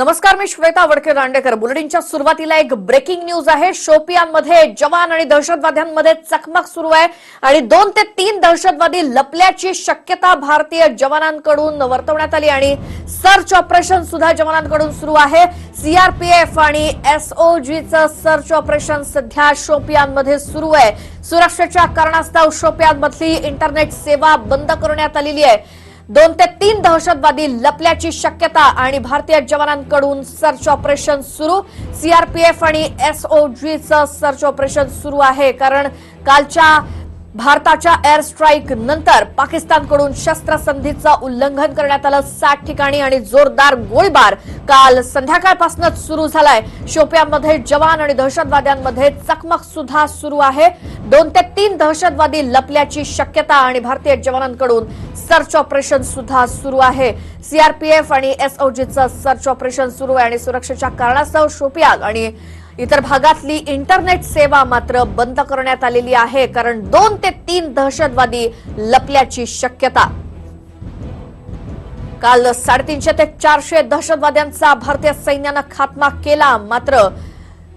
नमस्कार मी श्वेता वडके दांडेकर बुलेटिनच्या सुरुवातीला एक ब्रेकिंग न्यूज आहे. शोपियानमध्ये जवान आणि दहशतवाद्यांमध्ये चकमक सुरू आहे आणि दोन ते तीन दहशतवादी लपल्याची शक्यता भारतीय जवानांकडून वर्तवण्यात आली आणि सर्च ऑपरेशन सुद्धा जवानांकडून सुरू आहे. सीआरपीएफ आणि एसओजीचं सर्च ऑपरेशन सध्या शोपियानमध्ये सुरू आहे. सुरक्षेच्या कारणास्तव शोपियानमधली इंटरनेट सेवा बंद करण्यात आलेली आहे. दोन ते तीन दहशतवादी लपल्याची शक्यता आणि भारतीय जवानांकडून सर्च ऑपरेशन सुरू. सीआरपीएफ आणि एसओजीचं सर्च ऑपरेशन सुरू आहे. कारण कालच्या भारताच्या एअर स्ट्राईक नंतर पाकिस्तानकडून शस्त्रसंधीचं उल्लंघन करण्यात आलं. सात ठिकाणी आणि जोरदार गोळीबार काल संध्याकाळपासूनच सुरू झालाय. शोपियामध्ये जवान आणि दहशतवाद्यांमध्ये चकमक सुद्धा सुरू आहे. दोन ते तीन दहशतवादी लपल्याची शक्यता आणि भारतीय जवानांकडून सर्च ऑपरेशन सुद्धा सुरू आहे. सीआरपीएफ आणि एसओजीचं सर्च ऑपरेशन सुरू आहे आणि सुरक्षेच्या कारणास्तव शोपियान आणि इतर भागातली इंटरनेट सेवा मात्र बंद करण्यात आलेली आहे कारण दोन ते तीन दहशतवादी लपल्याची शक्यता. काल साडेतीनशे ते चारशे दहशतवाद्यांचा भारतीय सैन्यानं खात्मा केला मात्र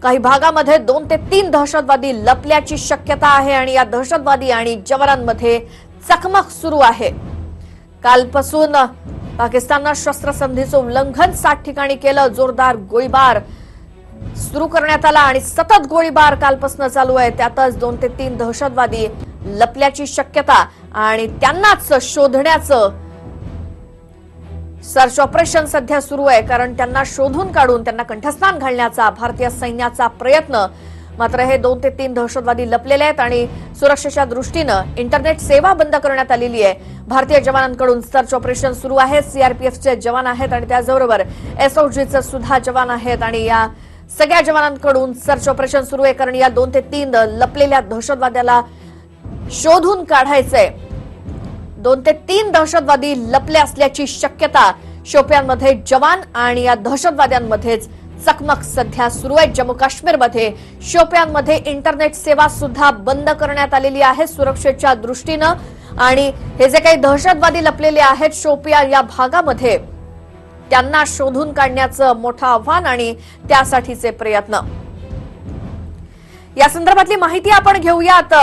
काही भागामध्ये दोन ते तीन दहशतवादी लपल्याची शक्यता आहे आणि या दहशतवादी आणि जवानांमध्ये चकमक सुरू आहे. कालपासून पाकिस्ताननं शस्त्रसंधीचं उल्लंघन सात ठिकाणी केलं जोरदार गोळीबार सुरू करण्यात आला आणि सतत गोळीबार कालपासून चालू आहे. त्यातच दोन ते तीन दहशतवादी लपल्याची शक्यता आणि त्यांनाच शोधण्याचं सर्च ऑपरेशन सध्या सुरू आहे. कारण त्यांना शोधून काढून त्यांना कंठस्थान घालण्याचा भारतीय सैन्याचा प्रयत्न मात्र हे दोन ते तीन दहशतवादी लपलेले आहेत आणि सुरक्षेच्या दृष्टीनं इंटरनेट सेवा बंद करण्यात आलेली आहे. भारतीय जवानांकडून सर्च ऑपरेशन सुरू आहे. सीआरपीएफचे जवान आहेत आणि त्याचबरोबर एसओजीचे सुद्धा जवान आहेत आणि या सगळ्या जवानांकडून सर्च ऑपरेशन सुरू आहे कारण या दोन ते तीन लपलेल्या दहशतवाद्याला शोधून काढायचंय. दोन ते तीन दहशतवादी लपले असल्याची शक्यता शोपियानमध्ये जवान आणि या दहशतवाद्यांमध्येच चकमक सध्या सुरू आहे. जम्मू काश्मीरमध्ये शोपियानमध्ये इंटरनेट सेवा सुद्धा बंद करण्यात आलेली आहे सुरक्षेच्या दृष्टीनं. आणि हे जे काही दहशतवादी लपलेले आहेत शोपिया या भागामध्ये त्यांना शोधून काढण्याचं मोठं आव्हान आणि त्यासाठीचे प्रयत्न. या संदर्भातली माहिती आपण घेऊयात.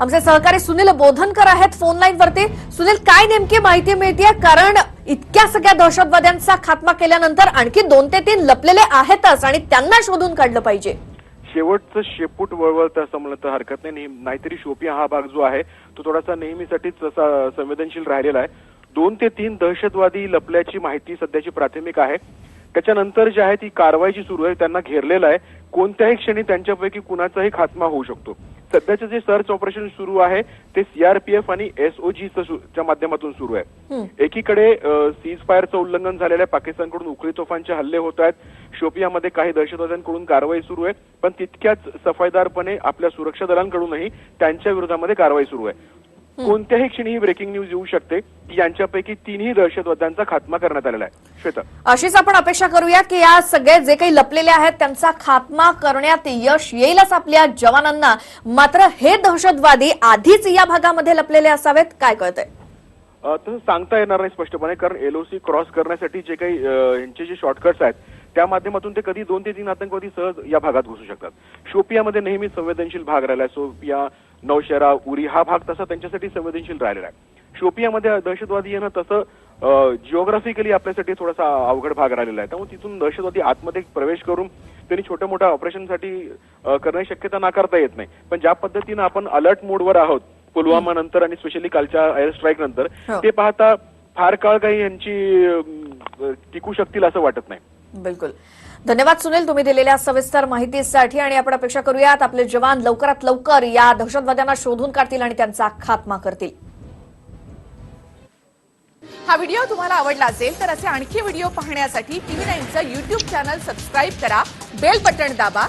आमचे सहकारी सुनील बोधनकर आहेत फोन लाईन वरती. सुनील काय नेमकी माहिती मिळते कारण इतक्या सगळ्या दहशतवाद्यांचा खात्मा केल्यानंतर आणखी दोन ते तीन लपलेले आहेतच आणि त्यांना शोधून काढलं पाहिजे. शेवटचं शेपूट वळवळतं असं म्हणलं तर हरकत नाही. नेहमी- नाहीतरी शोपिया हा भाग जो आहे तो थोडासा नेहमीसाठीच संवेदनशील राहिलेला आहे. दोन ते तीन दहशतवादी लपल्याची माहिती सध्याची प्राथमिक आहे. त्याच्यानंतर जी आहे ती कारवाई जी सुरू आहे. त्यांना घेरलेलं आहे. कोणत्याही क्षणी त्यांच्यापैकी कुणाचाही खात्मा होऊ शकतो. सध्याचं जे सर्च ऑपरेशन सुरू आहे ते सीआरपीएफ आणि एसओजी च्या माध्यमातून सुरू आहे. एकीकडे सीज फायरचं उल्लंघन झालेलं आहे. पाकिस्तानकडून उखळी तोफांचे हल्ले होत आहेत. शोपियामध्ये काही दहशतवाद्यांकडून कारवाई सुरू आहे. पण तितक्याच सफाईदारपणे आपल्या सुरक्षा दलांकडूनही त्यांच्या विरोधामध्ये कारवाई सुरू आहे. कोणत्याही क्षणी ही ब्रेकिंग न्यूज येऊ शकते. यांच्यापैकी तीनही दहशतवाद्यांचा खात्मा करण्यात आलेला आहे. श्वेता. अशीच आपण अपेक्षा करूया की या सगळे जे काही लपलेले आहेत त्यांचा खात्मा करण्यात यश येईलच आपल्या जवानांना. मात्र हे दहशतवादी आधीच या भागामध्ये लपलेले असावेत काय कळतंय? तसं सांगता येणार नाही स्पष्टपणे कारण एलओसी क्रॉस करण्यासाठी जे काही यांचे जे शॉर्टकट्स आहेत त्या माध्यमातून ते कधी दोन ते तीन आतंकवादी सहज या भागात घुसू शकतात. शोपियामध्ये नेहमी संवेदनशील भाग राहिला आहे. शोपिया नौशेरा उरी हा भाग तसा त्यांच्यासाठी संवेदनशील राहिलेला आहे. शोपियामध्ये दहशतवादी येणं तसं जिओग्राफिकली आपल्यासाठी थोडासा अवघड भाग राहिलेला आहे. त्यामुळे तिथून दहशतवादी आतमध्ये प्रवेश करून त्यांनी छोट्या मोठ्या ऑपरेशनसाठी करण्याची शक्यता नाकारता येत नाही. पण ज्या पद्धतीनं आपण अलर्ट मोडवर आहोत पुलवामा नंतर आणि स्पेशली कालच्या एअर स्ट्राईक नंतर हो. ते पाहता फार काळ काही यांची टिकू शकतील असं वाटत नाही. बिलकुल. धन्यवाद सुनील तुम्ही दिलेल्या सविस्तर माहितीसाठी आणि आपण अपेक्षा करूयात आपले जवान लवकरात लवकर या दहशतवाद्यांना शोधून काढतील आणि त्यांचा खात्मा करतील. हा व्हिडिओ तुम्हाला आवडला असेल तर असे आणखी व्हिडिओ पाहण्यासाठी टीव्ही नाईनचं युट्यूब चॅनल सबस्क्राईब करा बेल बटण दाबा